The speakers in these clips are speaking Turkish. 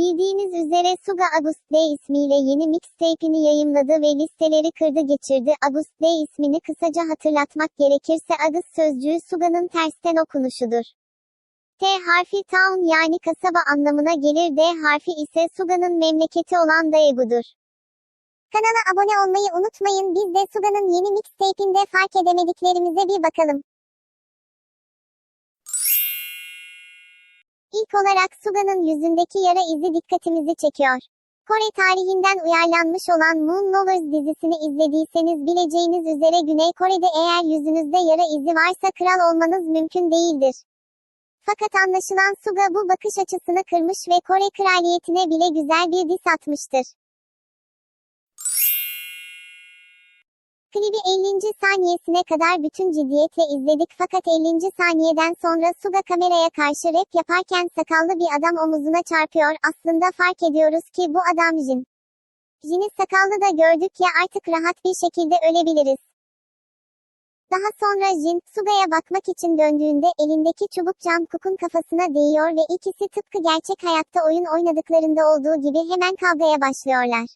Bildiğiniz üzere Suga Agust D ismiyle yeni mixtape'ini yayımladı ve listeleri kırdı geçirdi. Agust D ismini kısaca hatırlatmak gerekirse Agus sözcüğü Suga'nın tersten okunuşudur. T harfi town yani kasaba anlamına gelir D harfi ise Suga'nın memleketi olan Daegu'dur. Kanala abone olmayı unutmayın. Biz de Suga'nın yeni mixtape'inde fark edemediklerimize bir bakalım. İlk olarak Suga'nın yüzündeki yara izi dikkatimizi çekiyor. Kore tarihinden uyarlanmış olan Moon Lovers dizisini izlediyseniz bileceğiniz üzere Güney Kore'de eğer yüzünüzde yara izi varsa kral olmanız mümkün değildir. Fakat anlaşılan Suga bu bakış açısını kırmış ve Kore kraliyetine bile güzel bir diss atmıştır. Klibi 50. saniyesine kadar bütün ciddiyetle izledik fakat 50. saniyeden sonra Suga kameraya karşı rap yaparken sakallı bir adam omuzuna çarpıyor. Aslında fark ediyoruz ki bu adam Jin. Jin'i sakallı da gördük ya artık rahat bir şekilde ölebiliriz. Daha sonra Jin, Suga'ya bakmak için döndüğünde elindeki çubuk Cam Cook'un kafasına değiyor ve ikisi tıpkı gerçek hayatta oyun oynadıklarında olduğu gibi hemen kavgaya başlıyorlar.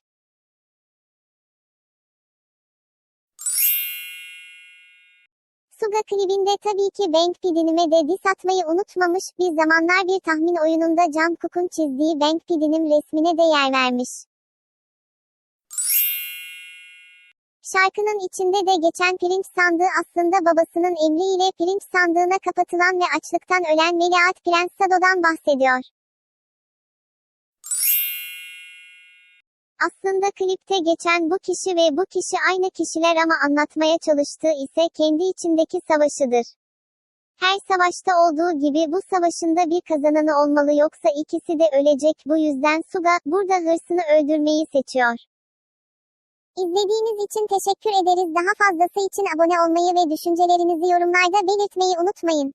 Suga klibinde tabii ki Bank Pidinim'e de diss atmayı unutmamış, bir zamanlar bir tahmin oyununda Jam Cook'un çizdiği Bank Pidinim resmine de yer vermiş. Şarkının içinde de geçen pirinç sandığı aslında babasının emriyle pirinç sandığına kapatılan ve açlıktan ölen Veliaht Prens Sado'dan bahsediyor. Aslında klipte geçen bu kişi ve bu kişi aynı kişiler ama anlatmaya çalıştığı ise kendi içindeki savaşıdır. Her savaşta olduğu gibi bu savaşında bir kazananı olmalı yoksa ikisi de ölecek bu yüzden Suga, burada hırsını öldürmeyi seçiyor. İzlediğiniz için teşekkür ederiz. Daha fazlası için abone olmayı ve düşüncelerinizi yorumlarda belirtmeyi unutmayın.